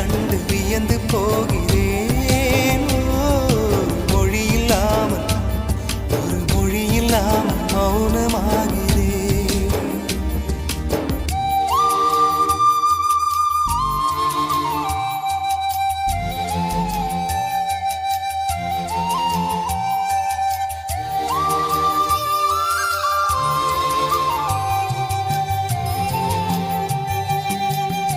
கண்டு வியந்து போகிறேன்